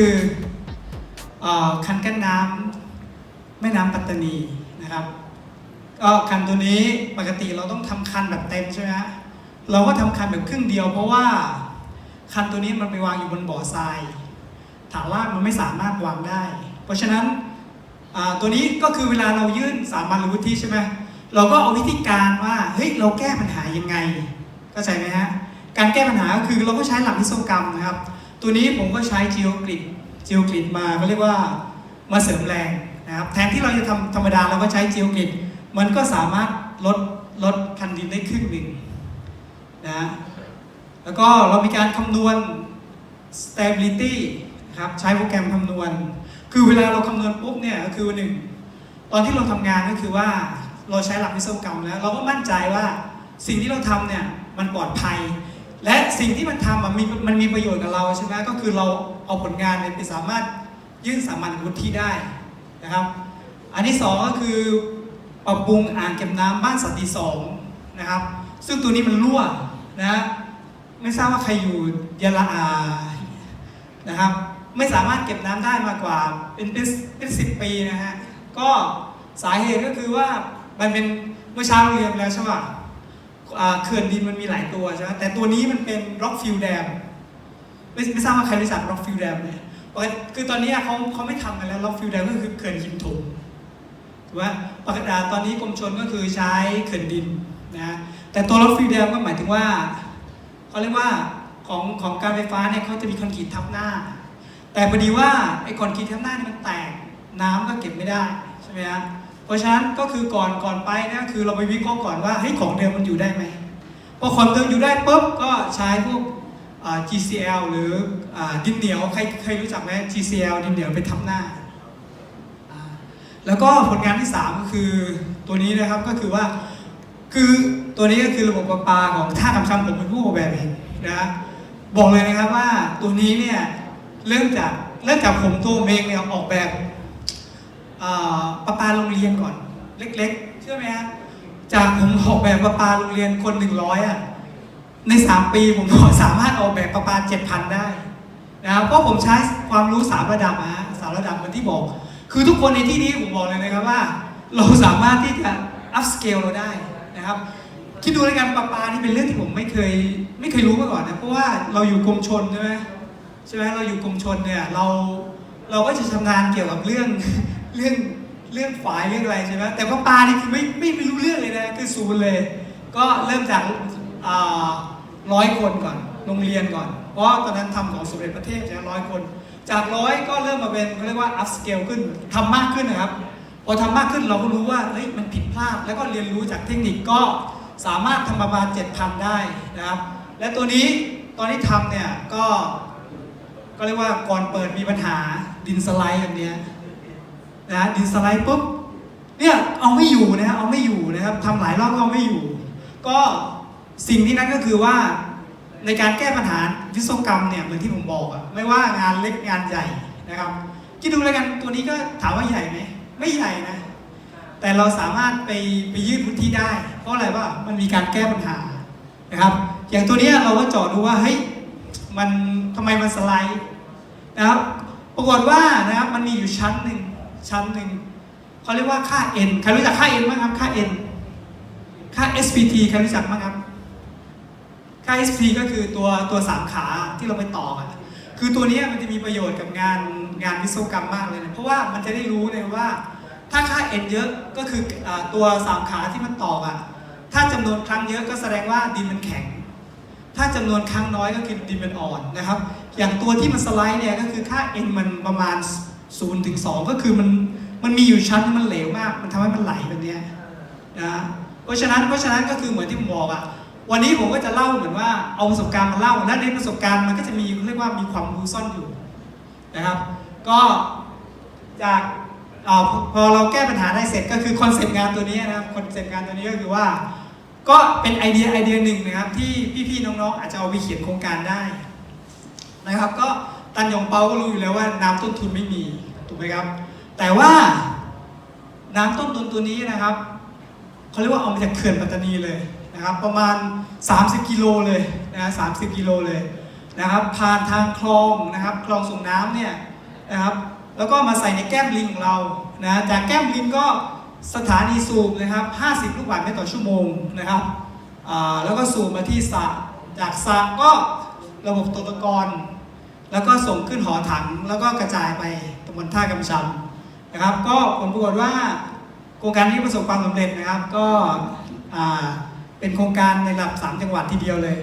คือคันกั้นน้ำแม่น้ำปัตตานีนะครับก็คันตัวนี้ปกติเราต้องทำคันแบบเต็มใช่ไหมฮะเราก็ทำคันแบบครึ่งเดียว เพราะว่าคันตัวนี้มันไปวางอยู่บนบ่อทรายฐานรากมันไม่สามารถวางได้ เพราะฉะนั้นตัวนี้ก็คือเวลาเรายื่นสามัญหรือวุฒิใช่ไหมเราก็เอาวิธีการว่าเฮ้ยเราแก้ปัญหายังไงเข้าใจไหมฮะการแก้ปัญหาก็คือเราก็ใช้หลักวิศวกรรมนะครับ ตัวนี้ผมก็ใช้จีโอกริดจีโอกริดมาเขาเรียกว่ามาเสริมแรงนะครับแทนที่เราจะทำธรรมดาเราก็ใช้จีโอกริดมันก็สามารถลดลดคันดินได้ครึ่งหนึ่งนะแล้วก็เรามีการคำนวณ stability ครับใช้โปรแกรมคำนวณ คือเวลาเราคำนวณปุ๊บเนี่ยก็คือหนึ่งตอนที่เราทำงานก็คือว่าเราใช้หลักวิศวกรรมแล้ว เราก็มั่นใจว่าสิ่งที่เราทำเนี่ยมันปลอดภัย และสิ่งที่มันทำอะมีมันมีประโยชน์กับเราใช่ไหมก็คือเราเอาผลงานไปสามารถยื่นสามัญวุฒิได้นะครับ อันที่สองก็คือปรับปรุงอ่างเก็บน้ำบ้านสันติสองนะครับ ซึ่งตัวนี้มันรั่วนะไม่ทราบว่าใครอยู่ยะลาอานะครับ ไม่สามารถเก็บน้ำได้มากกว่าเป็นเป็นเป็นสิบปีนะฮะก็สาเหตุก็คือว่ามันเป็นเมื่อเช้าเรียนแล้วใช่ป่ะ เขื่อนดินมันมีหลายตัวใช่ไหมแต่ตัวนี้มันเป็น Rockfield Dam ไม่ไม่ทราบว่าใครรู้จัก Rockfield Dam ไหมปกติคือตอนนี้เขาเขาไม่ทำกันแล้ว Rockfield Dam ก็คือเขื่อนหินถมถูกไหมปกติตอนนี้กรมชนก็คือใช้เขื่อนดินนะแต่ตัวรถฟรีแดมก็หมายถึงว่าเขาเรียกว่าของของการไฟฟ้าเนี่ยเขาจะมีคอนกรีตทับหน้า แต่พอดีว่าไอ้คอนกรีตทับหน้านี่มันแตกน้ำก็เก็บไม่ได้ใช่ไหมฮะ เพราะฉะนั้นก็คือก่อนก่อนไปนี่ยคือเราไปวิเคราะห์ก่อนว่าเฮ้ยของเดิมมันอยู่ได้ไหมพอของเดิมอยู่ได้ปุ๊บก็ใช้พวก GCL หรืออดินเหนียวใครใครรู้จักไหม GCL ดินเหนียวไปทับหน้า แล้วก็ผลงานที่ 3 ก็คือตัวนี้นะครับก็คือว่าคือตัวนี้ก็คือระบบประปาของท่าคำชำผมเป็นผู้ออกแบบเองนะบอกเลยนะครับว่าตัวนี้เนี่ยเริ่มจากเริ่มจากผมตัวผมเองเนี่ยออกแบบ ประปาโรงเรียนก่อน เล็กๆ เชื่อไหมฮะจากผมออกแบบประปาโรงเรียนคนหนึ่งร้อยอะใน 3 ปีผมก็สามารถออกแบบประปา7,000 ได้นะครับเพราะผมใช้ความรู้สามระดับนะฮะสามระดับเหมือนที่บอก คือทุกคนในที่นี้ผมบอกเลยนะครับว่า เราสามารถที่จะ up scale เราได้นะครับคิดดูในการประปานี่เป็นเรื่องที่ผมไม่เคยไม่เคยรู้มาก่อนนะเพราะว่าเราอยู่กรมชนใช่ไหมใช่ไหมเราอยู่กรมชนเนี่ยเราเราก็จะชำนาญเกี่ยวกับเรื่อง เรื่องเรื่องฝายเรื่องอะไรใช่ไหมแต่ประปานี่คือไม่ไม่ไม่รู้เรื่องเลยนะคือศูนย์เลย ก็เริ่มจากร้อยคนก่อนโรงเรียนก่อน เพราะตอนนั้นทำของสมเด็จพระเทพใช่ไหมร้อยคน จากร้อยก็เริ่มมาเป็นเขาเรียกว่า up scale ขึ้นทำมากขึ้นนะครับพอทำมากขึ้นเราก็รู้ว่าเฮ้ยมันผิดพลาดแล้วก็เรียนรู้จากเทคนิคก็สามารถทำประมาณ 7,000 ได้นะครับและตัวนี้ตอนที่ทำเนี่ยก็ก็เรียกว่าก่อนเปิดมีปัญหาดินสไลด์แบบเนี้ย นะดินสไลด์ปุ๊บเนี่ยเอาไม่อยู่นะฮะเอาไม่อยู่นะครับทำหลายรอบก็เอาไม่อยู่ ก็สิ่งที่นั้นก็คือว่าในการแก้ปัญหาวิศวกรรมเนี่ยเหมือนที่ผมบอกอะไม่ว่างานเล็กงานใหญ่นะครับคิดดูแล้วกันตัวนี้ก็ถามว่าใหญ่ไหมไม่ใหญ่นะ แต่เราสามารถไปไปยืดพื้นที่ได้ เพราะอะไรว่ามันมีการแก้ปัญหานะครับ อย่างตัวเนี้ยเราก็จาะดูว่าเฮ้ยมันทำไมมันสไลด์นะครับ ปรากฏว่านะครับมันมีอยู่ชั้นหนึ่ง ชั้นหนึ่งเขาเรียกว่าค่า n ใครรู้จักค่า n บ้างครับค่า n ค่า SPT ใครรู้จักบ้างครับค่า SP ก็คือตัวตัวสามขาที่เราไปต่อกันคือตัวนี้มันจะมีประโยชน์กับงานงานวิศวกรรมมากเลยนะเพราะว่ามันจะได้รู้เลยว่า ถ้าค่า n เยอะก็คืออตัวสามขาที่มันต่ออะถ้าจำนวนครั้งเยอะก็แสดงว่าดินมันแข็ง ถ้าจำนวนครั้งน้อยก็คือดินมันอ่อนนะครับ อย่างตัวที่มันสไลด์เนี่ยก็คือค่า n มันประมาณ 0ถึง2ก็คือมันมันมีอยู่ชั้นมันเหลวมาก มันทำให้มันไหลแบบนี้นะเพราะฉะนั้นเพราะฉะนั้นก็คือเหมือนที่ผมบอกอะวันนี้ผมก็จะเล่าเหมือนว่าเอาประสบการณ์มาเล่าและในประสบการณ์มันก็จะมีเรียกว่ามีความรู้ซ่อนอยู่นะครับ ก็จากอพอเราแก้ปัญหาได้เสร็จก็คือคอนเซปต์งานตัวนี้นะครับคอนเซปต์งานตัวนี้ก็คือว่า ก็เป็นไอเดียไอเดียหนึ่งนะครับที่พี่ๆน้องๆอาจจะเอาไปเขียนโครงการได้นะครับก็ ตันยองเปาก็รู้อยู่แล้วว่าน้ำต้นทุนไม่มีถูกไหมครับ แต่ว่าน้ำต้นทุนตัวนี้นะครับเขาเรียกว่าเอามาจากเขื่อนปัตตานีเลยนะครับ ประมาณ 30 กิโลเลยนะ30กิโลเลยนะครับ ผ่านทางคลองนะครับ คลองส่งน้ำเนี่ยนะครับ แล้วก็มาใส่ในแก้มลิงของเรานะจากแก้มลิงก็สถานีสูบนะครับ 50 ลูกบาศก์เมตรต่อชั่วโมงนะครับแล้วก็สูบมาที่สระจากสระก็ระบบตกตะกอน แล้วก็ส่งขึ้นหอถังแล้วก็กระจายไปตำบลท่ากำชันนะครับ ก็ผลปรากฏว่าโครงการนี้ประสบความสำเร็จนะครับ ก็เป็นโครงการในระดับ 3 จังหวัดทีเดียวเลย